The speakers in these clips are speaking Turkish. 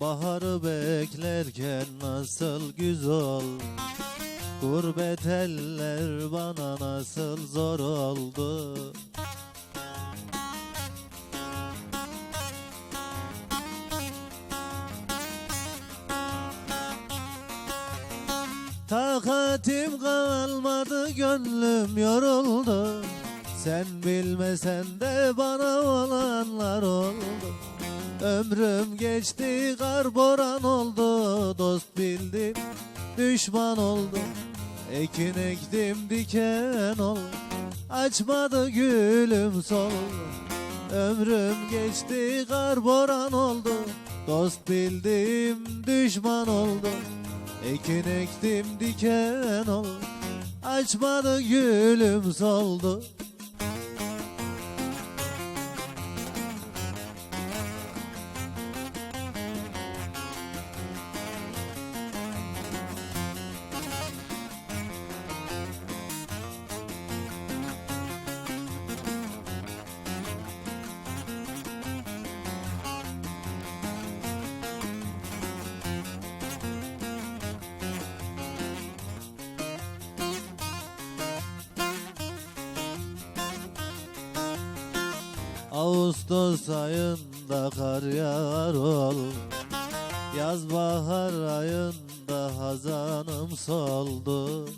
Baharı beklerken nasıl güzel. Gurbet eller bana nasıl zor oldu. Takatim kalmadı gönlüm yoruldu. Sen bilmesen de bana olanlar oldu Ömrüm geçti kar boran oldu Dost bildim düşman oldu Ekin ektim diken oldu Açmadı gülüm soldu Ömrüm geçti kar boran oldu Dost bildim düşman oldu Ekin ektim diken oldu Açmadı gülüm soldu Ağustos ayında kar yağar ol. Yaz bahar ayında hazanım soldu.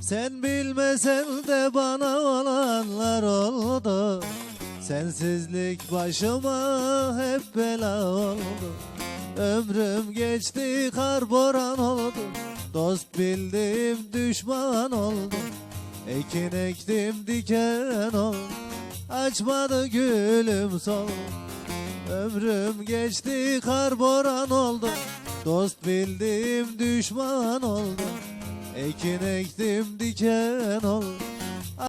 Sen bilmesen de bana olanlar oldu. Sensizlik başıma hep bela oldu Ömrüm geçti kar boran oldu. Dost bildim düşman oldu Ekin ektim diken oldu Açmadı gülüm sol. Ömrüm geçti kar boran oldu. Dost bildim düşman oldu Ekin ektim diken oldu